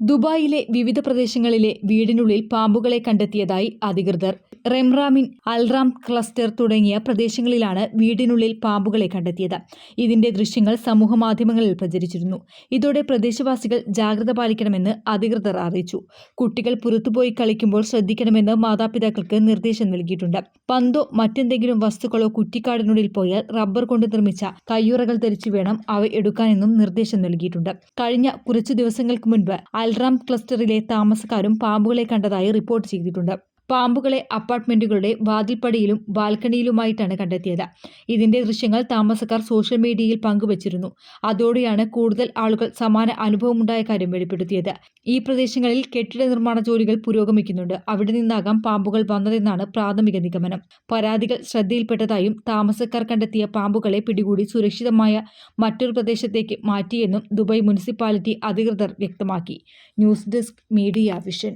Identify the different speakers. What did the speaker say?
Speaker 1: ദുബായിലെ വിവിധ പ്രദേശങ്ങളിലെ വീടിനുള്ളിൽ പാമ്പുകളെ കണ്ടെത്തിയതായി അധികൃതർ. റെംറാമിൻ അൽറാം ക്ലസ്റ്റർ തുടങ്ങിയ പ്രദേശങ്ങളിലാണ് വീടിനുള്ളിൽ പാമ്പുകളെ കണ്ടെത്തിയത്. ഇതിന്റെ ദൃശ്യങ്ങൾ സമൂഹമാധ്യമങ്ങളിൽ പ്രചരിച്ചിരുന്നു. ഇതോടെ പ്രദേശവാസികൾ ജാഗ്രത പാലിക്കണമെന്ന് അധികൃതർ അറിയിച്ചു. കുട്ടികൾ പുറത്തുപോയി കളിക്കുമ്പോൾ ശ്രദ്ധിക്കണമെന്ന് മാതാപിതാക്കൾക്ക് നിർദ്ദേശം നൽകിയിട്ടുണ്ട്. പന്തോ മറ്റെന്തെങ്കിലും വസ്തുക്കളോ കുറ്റിക്കാടിനുള്ളിൽ പോയാൽ റബ്ബർ കൊണ്ട് നിർമ്മിച്ച കയ്യുറകൾ ധരിച്ചു വേണം അവ എടുക്കാനെന്നും നിർദ്ദേശം നൽകിയിട്ടുണ്ട്. കഴിഞ്ഞ കുറച്ചു ദിവസങ്ങൾക്ക് മുൻപ് അൽറാം ക്ലസ്റ്ററിലെ താമസക്കാരും പാമ്പുകളെ കണ്ടതായി റിപ്പോർട്ട് ചെയ്തിട്ടുണ്ട്. പാമ്പുകളെ അപ്പാർട്ട്മെന്റുകളുടെ വാതിൽപ്പടിയിലും ബാൽക്കണിയിലുമായിട്ടാണ് കണ്ടെത്തിയത്. ഇതിന്റെ ദൃശ്യങ്ങൾ താമസക്കാർ സോഷ്യൽ മീഡിയയിൽ പങ്കുവച്ചിരുന്നു. അതോടെയാണ് കൂടുതൽ ആളുകൾ സമാന അനുഭവമുണ്ടായ കാര്യം വെളിപ്പെടുത്തിയത്. ഈ പ്രദേശങ്ങളിൽ കെട്ടിട നിർമ്മാണ ജോലികൾ പുരോഗമിക്കുന്നുണ്ട്. അവിടെ നിന്നാകാം പാമ്പുകൾ വന്നതെന്നാണ് പ്രാഥമിക നിഗമനം. പരാതികൾ ശ്രദ്ധയിൽപ്പെട്ടതായും താമസക്കാർ കണ്ടെത്തിയ പാമ്പുകളെ പിടികൂടി സുരക്ഷിതമായ മറ്റൊരു പ്രദേശത്തേക്ക് മാറ്റിയെന്നും ദുബായ് മുനിസിപ്പാലിറ്റി അധികൃതർ വ്യക്തമാക്കി. News desk media vision.